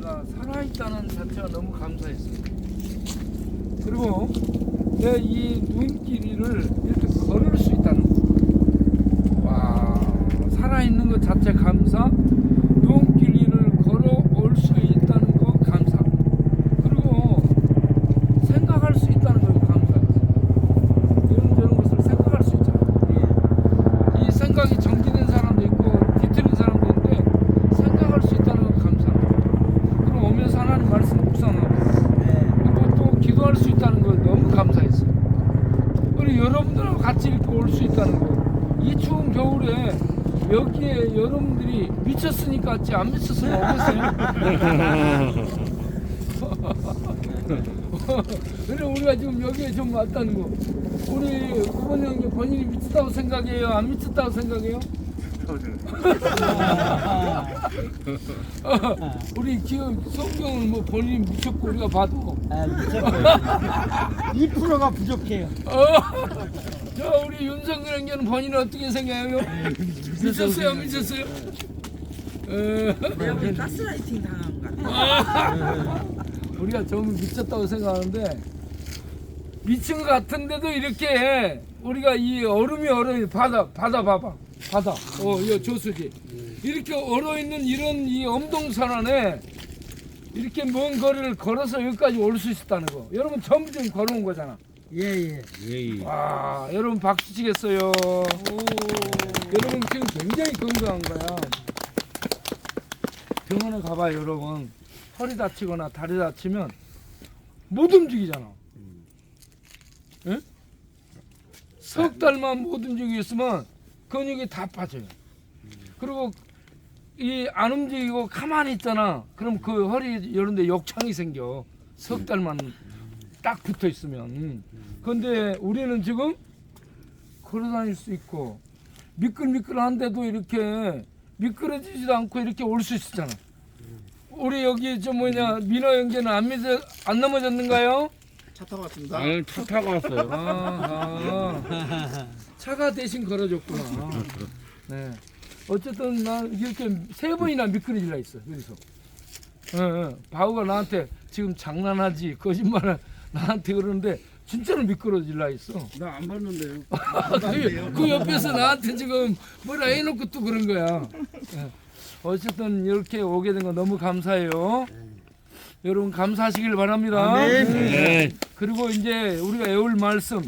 내가 살아있다는 자체가 너무 감사했어요. 그리고 내 이 눈길이를 이렇게 걸을 수 있다는 거. 와, 살아있는 것 자체 감사, 눈길이를 걸어올 수 있다는 거 감사. 그리고 생각할 수 있다는 거 감사. 이런 저런 것을 생각할 수 있잖아. 이 생각이 정지된 사람도 있고 뒤틀린 사람도 있는데 생각할 수 있다는 거 감사. 그럼 오면서 하나님 말씀 묵상하고 그리고 또 기도할 수 있다는 거 너무 감사했어요. 그리고 여러분들하고 같이 이렇게 올 수 있다는 거. 이 추운 겨울에 여러분들이 미쳤으니까 왔지 안 미쳤으면 오겠어요? 그래 우리가 지금 여기에 좀 왔다는 거. 우리 구본 형님 본인이 미쳤다고 생각해요? 안 미쳤다고 생각해요? 우리 지금 성경을 뭐 본인이 미쳤고 우리가 봐도 아, 미쳤고 2%가 부족해요. 어, 저 우리 윤석열 형님은 본인은 어떻게 생각해요? 미쳤어요, 미쳤어요? 어, 내가 우리 가스라이팅 당한 것 같아. 우리가 좀 미쳤다고 생각하는데 미친 것 같은데도 이렇게 우리가 이 얼음이 얼어 바다 바다 봐봐. 바다. 어이 조수지. 이렇게 얼어 있는 이런 이 엄동산 안에 이렇게 먼 거리를 걸어서 여기까지 올 수 있었다는 거. 여러분 전부 지금 걸어온 거잖아 예, 예. 와 여러분 박수 치겠어요. 여러분 지금 굉장히 건강한 거야. 병원에 가봐요 여러분. 허리 다치거나 다리 다치면 못 움직이잖아. 응? 석 달만 못 움직이겠으면 근육이 다 빠져요. 그리고 이 안 움직이고 가만히 있잖아. 그럼 그 허리 이런데 욕창이 생겨. 석 달만 딱 붙어 있으면 근데 우리는 지금 걸어 다닐 수 있고 미끌미끌한데도 이렇게 미끄러지지도 않고 이렇게 올 수 있었잖아. 우리 여기 저 뭐냐 민호 형제는 안, 미저, 안 넘어졌는가요? 차 타고 왔습니다. 아니 차 타고 왔어요. 아, 차가 대신 걸어줬구나. 네. 어쨌든 나 이렇게 세 번이나 미끄러질라 있어 여기서. 예, 예. 바우가 나한테 지금 장난하지 거짓말을 나한테 그러는데 진짜로 미끄러질라 있어. 나 안 봤는데요. 그, 그 옆에서 나한테 지금 뭐라 해놓고 또 그런 거야. 예. 어쨌든 이렇게 오게 된 거 너무 감사해요. 여러분 감사하시길 바랍니다. 아멘. 네. 그리고 이제 우리가 외울 말씀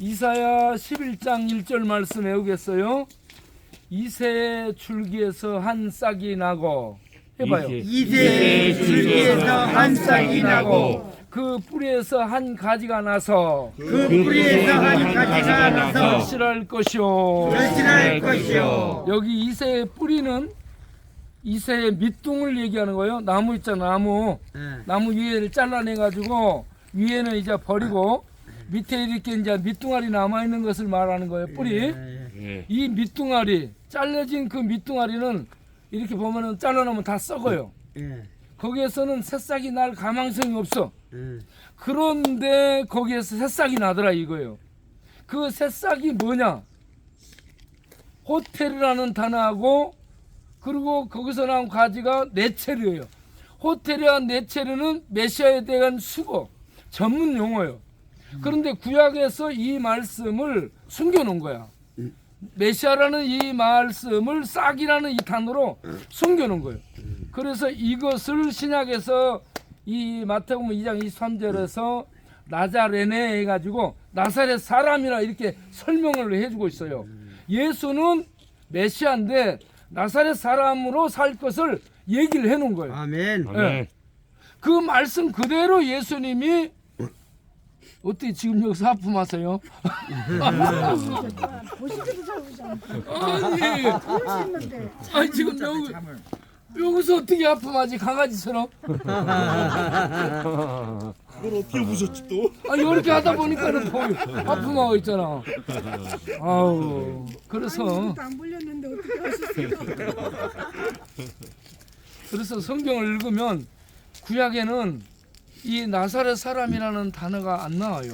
이사야 11장 1절 말씀 외우겠어요. 이새 줄기에서 한 싹이 나고 해봐요. 이세 줄기에서 한 싹이 나고 그 뿌리에서 한 가지가 나서 그 뿌리에서 한 가지가 나서 결실할 것이요. 결실할 것이요. 여기 이새의 뿌리는 이새의 밑둥을 얘기하는 거예요. 나무 있잖아, 나무. 예. 나무 위에를 잘라내 가지고 위에는 이제 버리고 밑에 이렇게 이제 밑둥아리 남아 있는 것을 말하는 거예요. 뿌리. 예, 예. 이 밑둥아리 잘려진 그 밑둥아리는 이렇게 보면은 잘라놓으면 다 썩어요. 예. 거기에서는 새싹이 날 가망성이 없어. 예. 그런데 거기에서 새싹이 나더라 이거예요. 그 새싹이 뭐냐? 호텔이라는 단어하고 그리고 거기서 나온 가지가 네체르예요. 호텔이와 네체르는 메시아에 대한 수거 전문 용어예요. 그런데 구약에서 이 말씀을 숨겨놓은 거야. 메시아라는 이 말씀을 싹이라는 이 단어로 숨겨놓은 거예요. 그래서 이것을 신약에서 이 마태복음 2장 23절에서 나자레네 해가지고 나사렛 사람이라 이렇게 설명을 해주고 있어요. 예수는 메시아인데 나사렛 사람으로 살 것을 얘기를 해놓은 거예요. 아멘. 아멘. 그 말씀 그대로 예수님이 어떻게 지금 여기서 하품하세요? 보시지도 잡으지 않고 아니, 아니 지금 여기. 여기서 어떻게 하품하지 강아지처럼? 그걸 어떻게 보셨지 또? 아 이렇게 하다 보니까는 하품하고 있잖아. 아우 그래서 안 불렸는데 어떻게 하셨어요? 그래서 성경을 읽으면 구약에는 이 나사렛 사람이라는 단어가 안 나와요.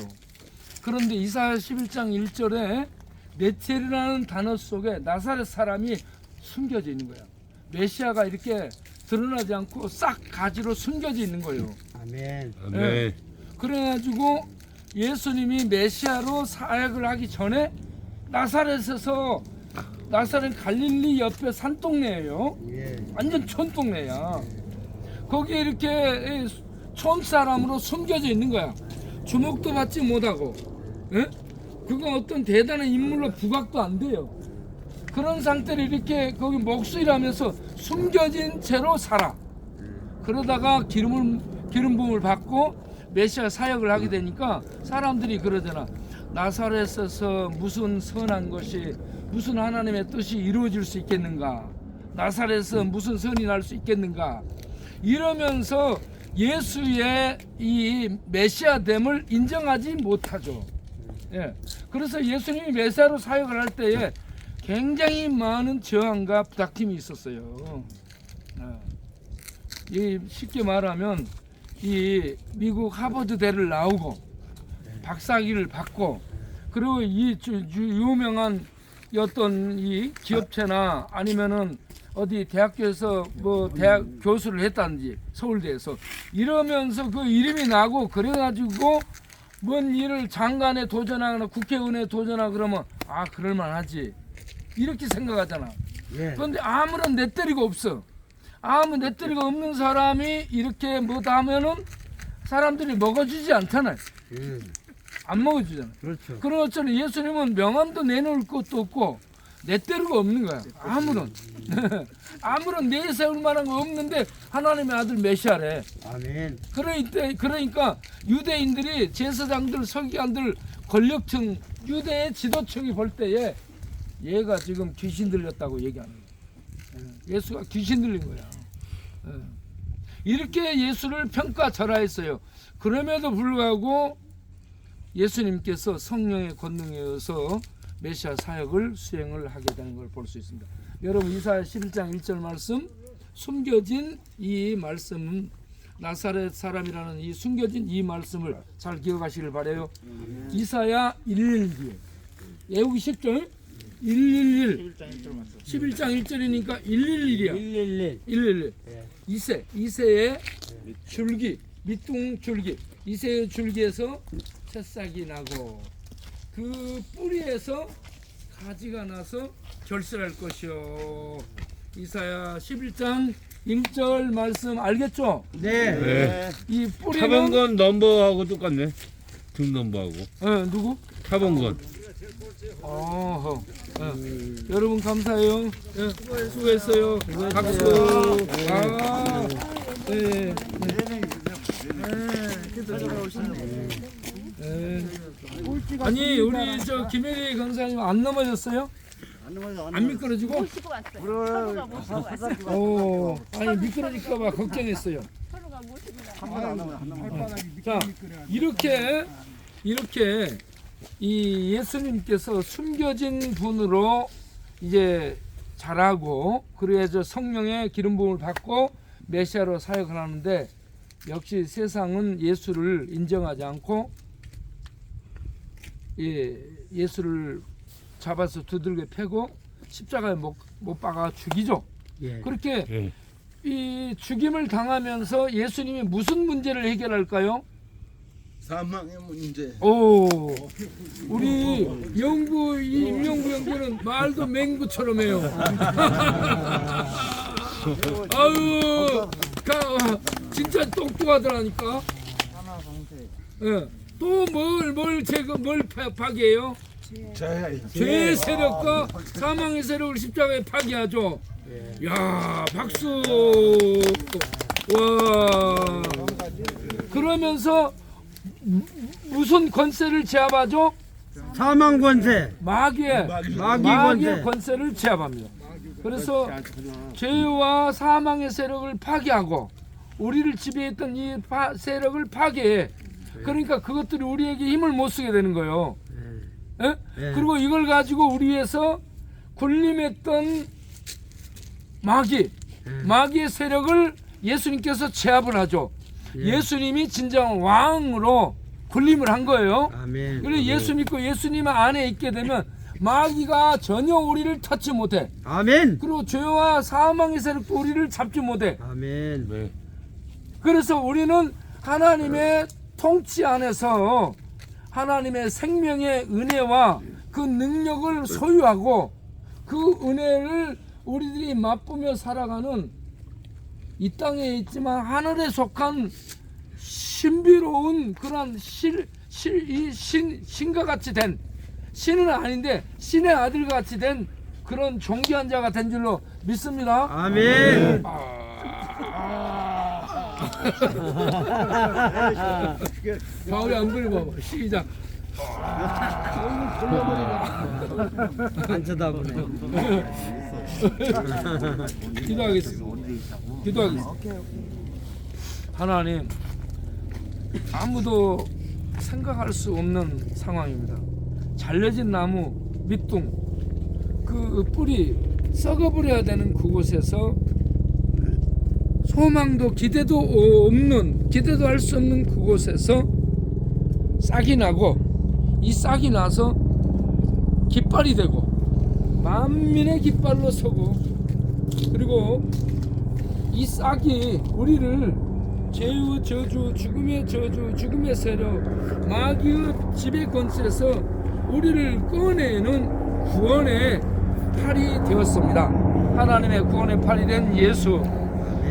그런데 이사야 11장 1절에 네첼이라는 단어 속에 나사렛 사람이 숨겨져 있는 거야. 메시아가 이렇게 드러나지 않고 싹 가지로 숨겨져 있는 거예요. 아멘. 예. 그래가지고 예수님이 메시아로 사역을 하기 전에 나사렛에서 나사렛 갈릴리 옆에 산동네예요. 예. 완전 촌동네야. 거기에 이렇게 촌 사람으로 숨겨져 있는 거야. 주목도 받지 못하고, 예? 그거 어떤 대단한 인물로 부각도 안 돼요. 그런 상태를 이렇게 거기 목수일하면서 숨겨진 채로 살아. 그러다가 기름을 기름 부음을 받고 메시아 사역을 하게 되니까 사람들이 그러잖아. 나사렛에서 무슨 선한 것이 무슨 하나님의 뜻이 이루어질 수 있겠는가? 나사렛에서 무슨 선이 날 수 있겠는가? 이러면서 예수의 이 메시아됨을 인정하지 못하죠. 예. 그래서 예수님이 메시아로 사역을 할 때에 굉장히 많은 저항과 부닥침이 있었어요. 예. 이 쉽게 말하면 이 미국 하버드 대를 나오고 박사학위를 받고 그리고 이 유명한 어떤 이 기업체나 아니면은 어디 대학교에서 뭐 대학 교수를 했다든지 서울대에서 이러면서 그 이름이 나고 그래가지고 뭔 일을 장관에 도전하거나 국회의원에 도전하고 그러면 아 그럴만하지 이렇게 생각하잖아. 예. 그런데 아무런 내때리가 없어. 아무 내때리가 없는 사람이 이렇게 뭐다 하면은 사람들이 먹어주지 않잖아요. 음. 안 먹어주잖아. 그렇죠. 그런 것처럼 예수님은 명함도 내놓을 것도 없고 내때리가 없는 거야. 아무런. 아무런 내세울 만한 거 없는데 하나님의 아들 메시아래. 아멘. 그러니까, 그러니까 유대인들이 제사장들, 서기관들, 권력층, 유대의 지도층이 볼 때에 얘가 지금 귀신 들렸다고 얘기하는. 예, 예수가 귀신 들린 거야. 예. 이렇게 예수를 평가절하했어요. 그럼에도 불구하고 예수님께서 성령의 권능에 의해서 메시아 사역을 수행을 하게 되는 걸 볼 수 있습니다. 여러분 이사야 11장 1절 말씀 숨겨진 이 말씀은 나사렛 사람이라는 이 숨겨진 이 말씀을 잘 기억하시길 바래요. 이사야 112 외우기 쉽죠? 111 11장 1절이니까 111이야. 111. 111 예. 이세 이세의 줄기 밑둥 줄기 이세의 줄기에서 새싹이 나고 그 뿌리에서 가지가 나서 결실할 것이요 이사야 11장 1절 말씀 알겠죠? 네. 네. 이 뿌리는 건 넘버하고 똑같네. 등 넘버하고. 어, 누구? 타본 건. 어허. 어. 여러분 감사해요. 예, 수고했어요. 박수. 아, 네. 네. 아니 우리 저 김혜리 강사님 안 넘어졌어요? 안 미끄러지고? 모시고 왔어요. 서로가 모시고 왔어요. 오, 아니 미끄러질까 봐 걱정했어요. 서로가 모시고 왔어요. 자 이렇게 이렇게 이 예수님께서 숨겨진 분으로 이제 자라고 그래서 성령의 기름 부음을 받고 메시아로 사역을 하는데 역시 세상은 예수를 인정하지 않고 예, 예수를 잡아서 두들겨 패고 십자가에 못, 못 박아 죽이죠. 예. 그렇게 예. 이 죽임을 당하면서 예수님이 무슨 문제를 해결할까요? 사망의 문제. 오, 우리 영구 이 임영구 연구는 말도 맹구처럼 해요. 아유, 가, 진짜 똑똑하더라니까. 예, 또뭘뭘 제거 뭘 파- 파괴해요? 죄의 세력과 사망의 세력을 십자가에 파괴하죠. 야, 박수. 와. 그러면서 무- 무슨 권세를 제압하죠? 사망 권세. 마귀의 마귀 마귀의 권세. 권세를 제압합니다. 그래서 죄와 사망의 세력을 파괴하고 우리를 지배했던 이 파- 세력을 파괴해. 그러니까 그것들이 우리에게 힘을 못 쓰게 되는 거예요. 예? 예. 그리고 이걸 가지고 우리에서 군림했던 마귀, 마귀의 세력을 예수님께서 제압을 하죠. 예 수님이 진정한 왕으로 군림을 한 거예요. 아멘. 그래서 예수 믿고 예수님 안에 있게 되면 마귀가 전혀 우리를 터치 못해. 아멘. 그리고 죄와 사망의 세력도 우리를 잡지 못해. 아멘. 네. 그래서 우리는 하나님의 통치 안에서 하나님의 생명의 은혜와 그 능력을 소유하고 그 은혜를 우리들이 맛보며 살아가는 이 땅에 있지만 하늘에 속한 신비로운 그런 실, 실, 이 신, 신과 같이 된 신은 아닌데 신의 아들 같이 된 그런 존귀한 자가 된 줄로 믿습니다. 아멘. 바울이 안 그려봐봐. 시작. 안 쳐다보네. 기도하겠습니다. 기도하겠습니다. 하나님, 아무도 생각할 수 없는 상황입니다. 잘려진 나무 밑둥, 그 뿌리 썩어버려야 되는 그곳에서 소망도 기대도 없는, 기대도 할 수 없는 그곳에서 싹이 나고 이 싹이 나서 깃발이 되고 만민의 깃발로 서고 그리고 이 싹이 우리를 죄의 저주, 죽음의 저주, 죽음의 세력, 마귀의 지배 권세에서 우리를 꺼내는 구원의 팔이 되었습니다. 하나님의 구원의 팔이 된 예수,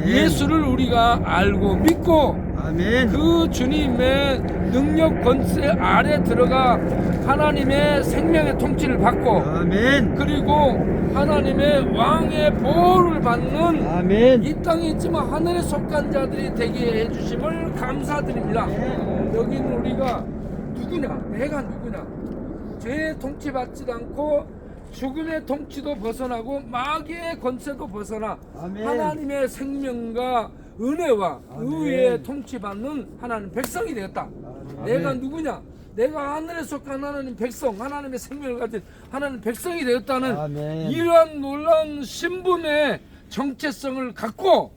예수를 우리가 알고 믿고 아멘. 그 주님의 능력 권세 아래 들어가 하나님의 생명의 통치를 받고 아멘. 그리고 하나님의 왕의 보호를 받는 아멘. 이 땅에 있지만 하늘에 속한 자들이 되게 해 주심을 감사드립니다. 여기는 우리가 누구냐? 내가 누구냐? 죄의 통치 받지도 않고 죽음의 통치도 벗어나고 마귀의 권세도 벗어나 아멘. 하나님의 생명과 은혜와 아멘. 의의 통치받는 하나님 백성이 되었다. 내가 누구냐? 내가 하늘에 속한 하나님 백성, 하나님의 생명을 가진 하나님 백성이 되었다는 아멘. 이러한 놀라운 신분의 정체성을 갖고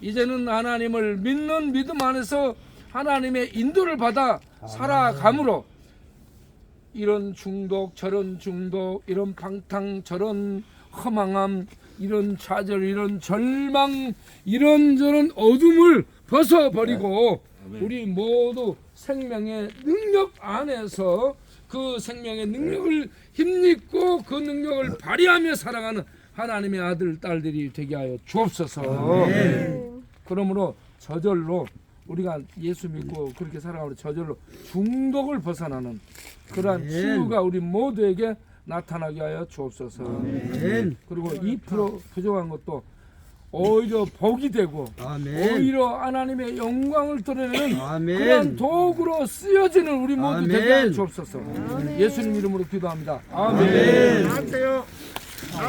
이제는 하나님을 믿는 믿음 안에서 하나님의 인도를 받아 살아감으로 이런 중독 저런 중독 이런 방탕 저런 허망함 이런 좌절 이런 절망 이런 저런 어둠을 벗어버리고 우리 모두 생명의 능력 안에서 그 생명의 능력을 힘입고 그 능력을 발휘하며 살아가는 하나님의 아들 딸들이 되게 하여 주옵소서. 그러므로 저절로 우리가 예수 믿고 그렇게 살아가면 저절로 중독을 벗어나는 그러한. 치유가 우리 모두에게 나타나게 하여 주옵소서. 아멘. 그리고 2% 부족한 것도 오히려 복이 되고 아멘. 오히려 하나님의 영광을 드러내는 아멘. 그러한 도구로 쓰여지는 우리 모두 아멘. 되게 하여 주옵소서. 예수님 이름으로 기도합니다. 아멘. 아멘. 안돼요.